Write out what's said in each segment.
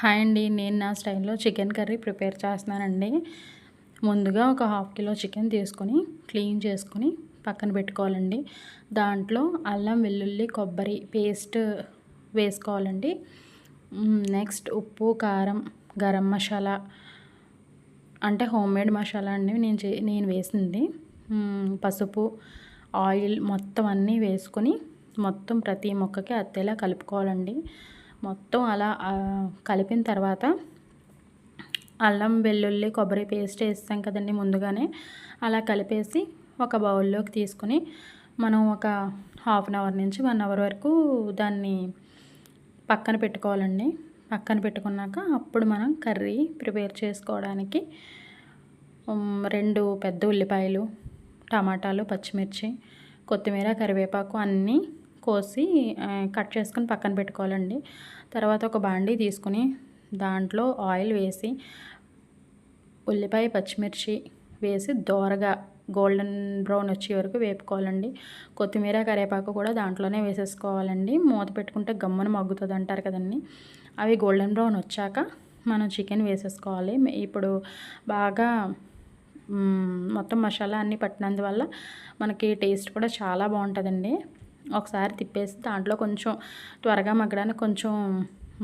Hi అండి నేను నా స్టైల్లో చికెన్ కర్రీ ప్రిపేర్ చేస్తున్నానండి. ముందుగా ఒక హాఫ్ కిలో చికెన్ తీసుకొని క్లీన్ చేసుకొని పక్కన పెట్టుకోవాలండి. దాంట్లో అల్లం వెల్లుల్లి కొబ్బరి పేస్ట్ వేసుకోవాలండి. నెక్స్ట్ ఉప్పు కారం గరం మసాలా అంటే హోమ్ మేడ్ మసాలా అండి నేను చే నేను వేసింది. పసుపు ఆయిల్ మొత్తం అన్నీ వేసుకొని మొత్తం ప్రతి మొక్కకి అత్తేలా కలుపుకోవాలండి. మొత్తం అలా కలిపిన తర్వాత అల్లం వెల్లుల్లి కొబ్బరి పేస్ట్ వేస్తాం కదండి ముందుగానే. అలా కలిపేసి ఒక బౌల్లోకి తీసుకుని మనం ఒక హాఫ్ అన్ అవర్ నుంచి వన్ అవర్ వరకు దాన్ని పక్కన పెట్టుకోవాలండి. పక్కన పెట్టుకున్నాక అప్పుడు మనం కర్రీ ప్రిపేర్ చేసుకోవడానికి రెండు పెద్ద ఉల్లిపాయలు టమాటాలు పచ్చిమిర్చి కొత్తిమీర కరివేపాకు అన్నీ కోసి కట్ చేసుకుని పక్కన పెట్టుకోవాలండి. తర్వాత ఒక బాండీ తీసుకుని దాంట్లో ఆయిల్ వేసి ఉల్లిపాయ పచ్చిమిర్చి వేసి దోరగా గోల్డెన్ బ్రౌన్ వచ్చే వరకు వేపుకోవాలండి. కొత్తిమీర కరివేపాకు కూడా దాంట్లోనే వేసేసుకోవాలండి. మూత పెట్టుకుంటే గమ్మున మగ్గుతుంది అంటారు కదండి. అవి గోల్డెన్ బ్రౌన్ వచ్చాక మనం చికెన్ వేసేసుకోవాలి. ఇప్పుడు బాగా మొత్తం మసాలా అన్నీ పట్టినందువల్ల మనకి టేస్ట్ కూడా చాలా బాగుంటుందండి. ఒకసారి తిప్పేసి దాంట్లో కొంచెం త్వరగా మగ్గడానికి కొంచెం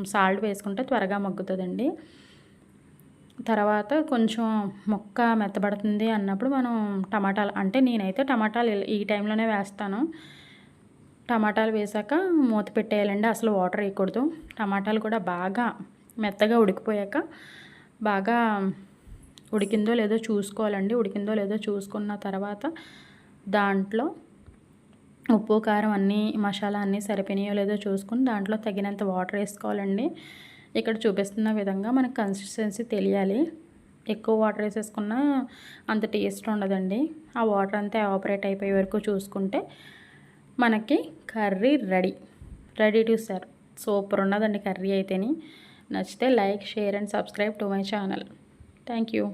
సాల్ట్ వేసుకుంటే త్వరగా మగ్గుతుందండి. తర్వాత కొంచెం మొక్క మెత్తబడుతుంది అన్నప్పుడు మనం టమాటాలు అంటే నేనైతే టమాటాలు ఈ టైంలోనే వేస్తాను. టమాటాలు వేసాక మూత పెట్టేయాలండి అసలు వాటర్ వేయకూడదు. టమాటాలు కూడా బాగా మెత్తగా ఉడికిపోయాక బాగా ఉడికిందో లేదో చూసుకోవాలండి. ఉడికిందో లేదో చూసుకున్న తర్వాత దాంట్లో ఉప్పు కారం అన్నీ మసాలా అన్నీ సరిపోయినాయో లేదో చూసుకుని దాంట్లో తగినంత వాటర్ వేసుకోవాలండి. ఇక్కడ చూపిస్తున్న విధంగా మనకు కన్సిస్టెన్సీ తెలియాలి. ఎక్కువ వాటర్ వేసేసుకున్నా అంత టేస్ట్ ఉండదండి. ఆ వాటర్ అంతా ఆపరేట్ అయిపోయే వరకు చూసుకుంటే మనకి curry ready. Ready to serve super ఉన్నదండి కర్రీ అయితేని. నచ్చితే like share and subscribe to my channel. Thank you